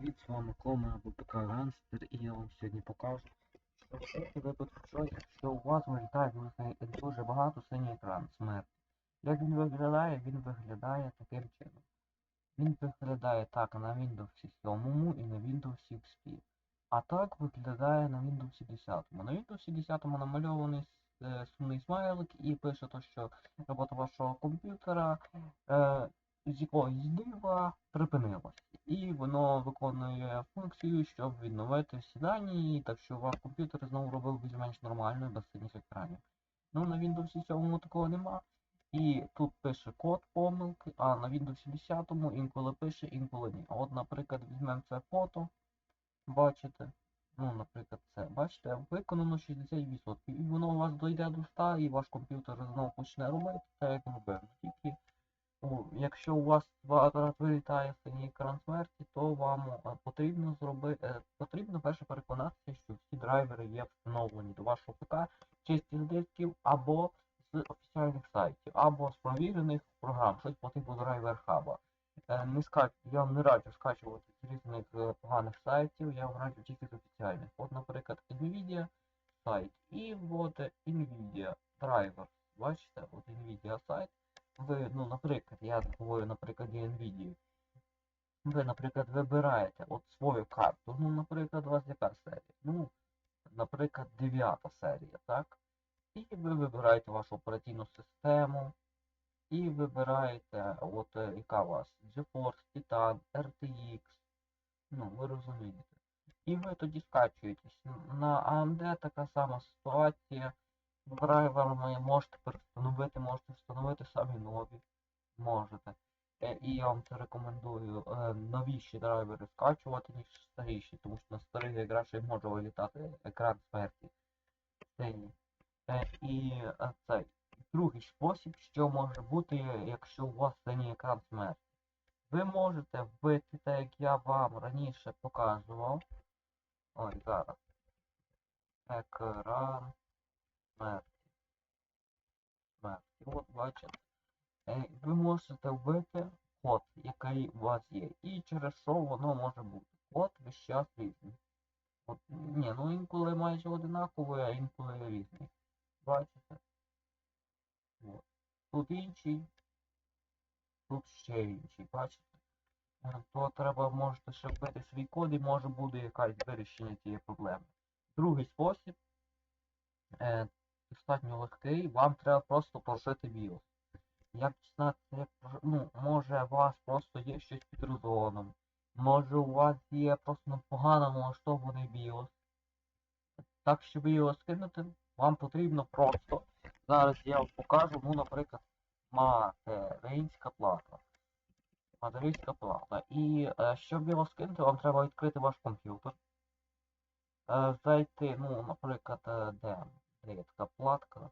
Привіт, з вами Кома або ПК Ганстер і я вам сьогодні покажу, що в цей випадку, що якщо у вас вилітає дуже, багато синій екран смерть. Як він виглядає? Він виглядає таким чином. Він виглядає так на Windows 7 і на Windows XP. А так виглядає на Windows 10. На Windows 10 намальований е, сумний смайлик і пише то, що робота вашого комп'ютера е, з якогось дива припинилась. І воно виконує функцію, щоб відновити всі дані, так що ваш комп'ютер знову робив більш-менш нормально без синіх екранів. Ну на Windows 7 такого нема. І тут пише код помилки, а на Windows 10 інколи пише, інколи ні. От, наприклад, візьмемо це фото, бачите. Ну, наприклад, це, бачите, виконано 60%. І воно у вас дойде до 100, і ваш комп'ютер знову почне робити, так як робив. Тільки якщо у вас вилітає синій екран смерті, то вам е, потрібно зробити потрібно перше переконатися, що всі драйвери є встановлені до вашого ПК чисті з дисків або з офіційних сайтів, або з провірених програм, щось по типу драйвер хаба. Е, Не скач... Я не раджу скачувати з різних е, поганих сайтів, я вам раджу тільки з офіційних. От, наприклад, Nvidia сайт і от Nvidia драйвер. Бачите, от Nvidia сайт ви, ну, наприклад, я говорю на прикладі NVIDIA. Ви, наприклад, вибираєте от свою карту. Ну, наприклад, у вас яка серія? Ну, наприклад, 9 серія, так? І ви вибираєте вашу операційну систему. І вибираєте, от е, яка у вас GeForce, Titan, RTX. Ну, ви розумієте. І ви тоді скачуєтесь. На AMD така сама ситуація драйверами можете перестановити, можете встановити самі нові. Можете. Е, І я вам це рекомендую е, новіші драйвери скачувати, ніж старіші, тому що на старих якраз ще може вилітати екран смерті. Е, І цей другий спосіб, що може бути, якщо у вас синій екран смерті. Ви можете вбити, так як я вам раніше показував. Ой, зараз. Екран смерті. Смерті. От бачите. Е, Ви можете вбити код, який у вас є. І через що воно може бути. Код весь час різний. От, ні, ну інколи майже одинаковий, а інколи різний. Бачите? От. Тут інший. Тут ще інший, бачите? Е, То треба можете ще вбити свій код і може буде якась вирішення цієї проблеми. Другий спосіб. Достатньо легкий, вам треба просто прошити BIOS. Як знати, ну, може у вас просто є щось під розгоном, може у вас є просто погано налаштований BIOS. Так, щоб його скинути, вам потрібно просто. Зараз я вам покажу, ну, наприклад, материнська плата. Материнська плата. І е, щоб його скинути, вам треба відкрити ваш комп'ютер. Е, зайти, ну, наприклад, е, де? Така платка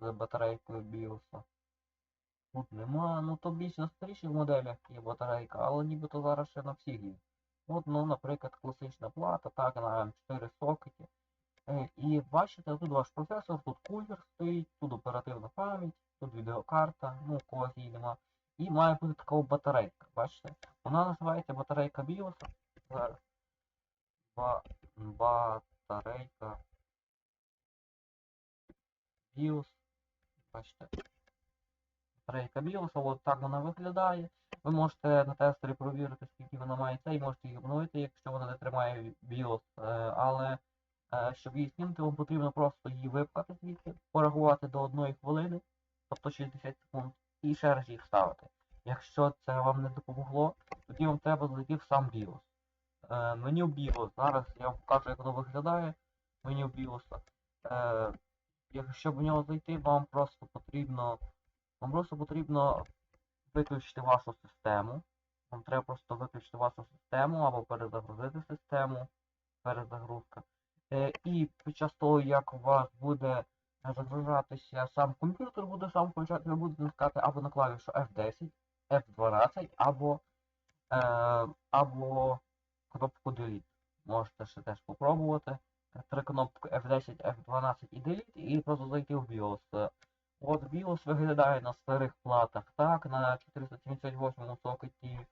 з батарейкою BIOS. Тут нема, ну то більш на старіших моделях є батарейка, але нібито зараз ще на всіх є. От, ну, наприклад, класична плата, так, на М4 сокеті. Е, і бачите, тут ваш процесор, тут кулер стоїть, тут оперативна пам'ять, тут відеокарта, ну, у когось її нема. І має бути така батарейка, бачите? Вона називається батарейка BIOS. Зараз. Ба батарейка BIOS. Бачите. Батарейка BIOS, от так вона виглядає. Ви можете на тестері провірити, скільки вона має цей, можете її обновити, якщо вона не тримає BIOS. Е, але е, щоб її знімати, вам потрібно просто її випкати звідси, порахувати до 1 хвилини, тобто 60 секунд, і ще раз її вставити. Якщо це вам не допомогло, тоді вам треба зайти в сам BIOS. Е, меню BIOS. Зараз я вам покажу, як воно виглядає. Меню BIOS. Якщо в нього зайти, вам просто потрібно. Вам просто потрібно виключити вашу систему. Вам треба просто виключити вашу систему або перезагрузити систему. Перезагрузка. Е, і під час того, як у вас буде загружатися сам комп'ютер, буде сам включати, ви будете натискати або на клавішу F10, F12, або е, або кнопку Delete. Можете ще теж спробувати. Три кнопки F10, F12 і Delete, і просто зайти в BIOS. От BIOS виглядає на старих платах так, на 478 сокеті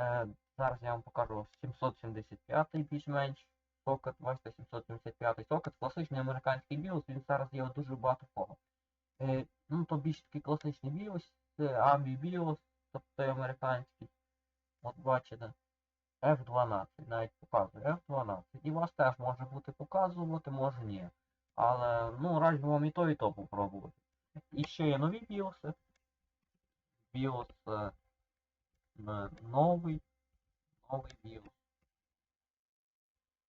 е, Зараз я вам покажу 775 більш-менш сокет, бачите, 775 сокет, класичний американський BIOS, він зараз є дуже багато кого. Е, ну, то більш такий класичний BIOS, це AMI BIOS, тобто американський. От бачите. F12, навіть показує F12. І вас теж може бути показувати, може ні. Але ну раджу вам і то, і то попробувати. І ще є нові біоси. Біос е, новий. Новий біос.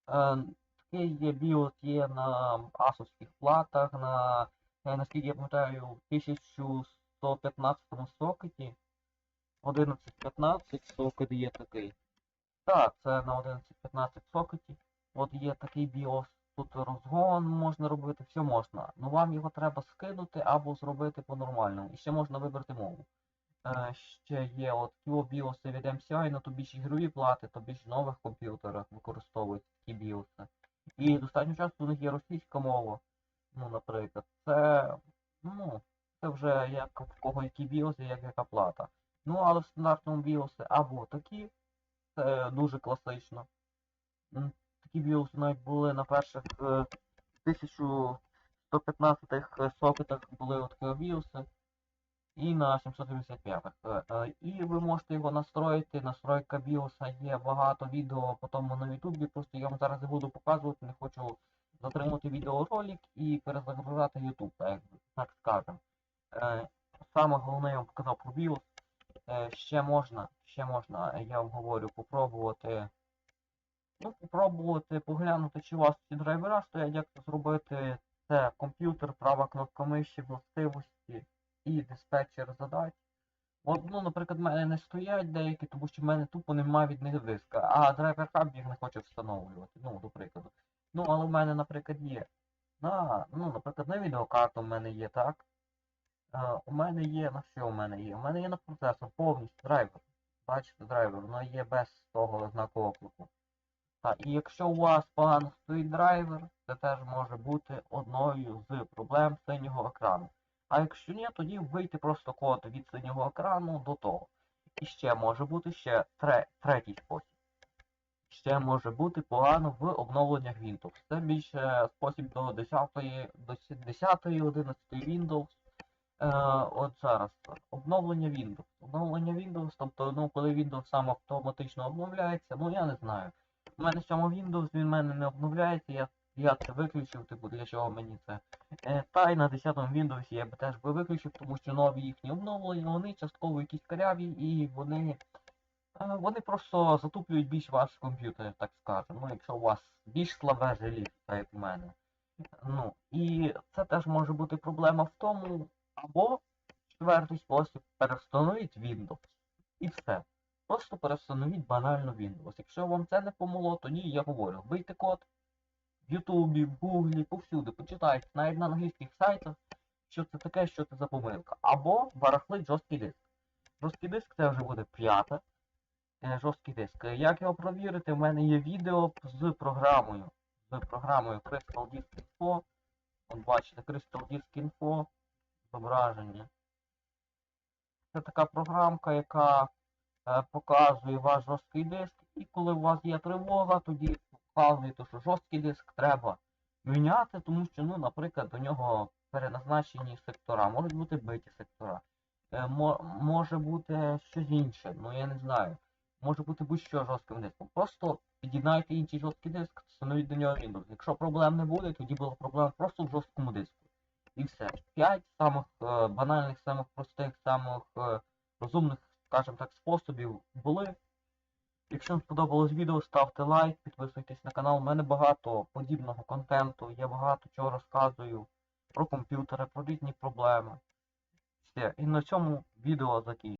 Е, такий є біос є на асовських платах, на, е, наскільки я пам'ятаю, 1115 сокеті. 1115 сокет є такий. Так, це на 11-15 сокеті. От є такий BIOS, тут розгон можна робити, все можна. Ну вам його треба скинути або зробити по-нормальному. І ще можна вибрати мову. Е, ще є от Kio BIOS від MCI, ну то більш ігрові плати, то більш нових комп'ютерах використовують такі BIOS. І достатньо часто у них є російська мова. Ну, наприклад, це, ну, це вже як в кого які BIOS, як яка плата. Ну, але в стандартному BIOS або такі, це дуже класично. Такі BIOS навіть були на перших е, 1115 сокетах були от такі BIOS. І на 775-х. Е, е, І ви можете його настроїти. Настройка BIOS є багато відео по на Ютубі. Просто я вам зараз не буду показувати, не хочу затримати відеоролик і перезагружати YouTube, так, скажемо. Е, Саме головне я вам показав про BIOS. Е, ще можна, ще можна, е, я вам говорю, попробувати. Ну, попробувати поглянути, чи у вас ці драйвера стоять, як зробити. Це комп'ютер, права кнопка миші, властивості і диспетчер задач. Ну, наприклад, в мене не стоять деякі, тому що в мене тупо немає від них диска, а драйвер хаб їх не хоче встановлювати, ну, до прикладу. Ну, але в мене, наприклад, є. На, ну, наприклад, на відеокарту в мене є, так? Е, у мене є, на що у мене є? У мене є на процесор повністю драйвер. Бачите, драйвер, воно є без того знаку оклику. Так, і якщо у вас погано стоїть драйвер, це теж може бути одною з проблем синього екрану. А якщо ні, тоді вийти просто код від синього екрану до того. І ще може бути ще тре, третій спосіб. Ще може бути погано в обновленнях Windows. Це більше спосіб до 10, до 10, 11 Windows. Е, от зараз обновлення Windows. Обновлення Windows, тобто, ну, коли Windows сам автоматично обновляється, ну я не знаю. У мене в цьому Windows він в мене не обновляється, я, я це виключив, типу, для чого мені це. Е, та й на 10-му Windows я б теж би виключив, тому що нові їхні обновлення, вони частково якісь каряві і вони. е, Вони просто затуплюють більш ваш комп'ютер, так скажемо. Ну, якщо у вас більш слабе желізо, так як в мене. Ну, і це теж може бути проблема в тому, або четвертий спосіб перевстановіть Windows. І все. Просто перевстановіть банально Windows. Якщо вам це не помогло, тоді я говорю, вбийте код в Ютубі, в Гуглі, повсюди, почитайте, навіть на англійських сайтах, що це таке, що це за помилка. Або барахлить жорсткий диск. Жорсткий диск це вже буде п'яте. е, Жорсткий диск. Е, Як його провірити? У мене є відео з програмою. З програмою Crystal Disk Info. От бачите, Crystal Disk Info. Зображення. Це така програмка, яка е, показує ваш жорсткий диск. І коли у вас є тривога, тоді показуєте, що жорсткий диск треба міняти, тому що, ну, наприклад, до нього переназначені сектора. Можуть бути биті сектора. Е, може бути щось інше, ну я не знаю. Може бути будь-що жорстким диском. Просто під'єднайте інший жорсткий диск, встановіть до нього Windows. Якщо проблем не буде, тоді була проблема просто в жорсткому диску. І все. П'ять самих е, банальних, самих простих, самих е, розумних, скажімо так, способів були. Якщо вам сподобалось відео, ставте лайк, підписуйтесь на канал. У мене багато подібного контенту, я багато чого розказую про комп'ютери, про різні проблеми. Все. І на цьому відео закінчую.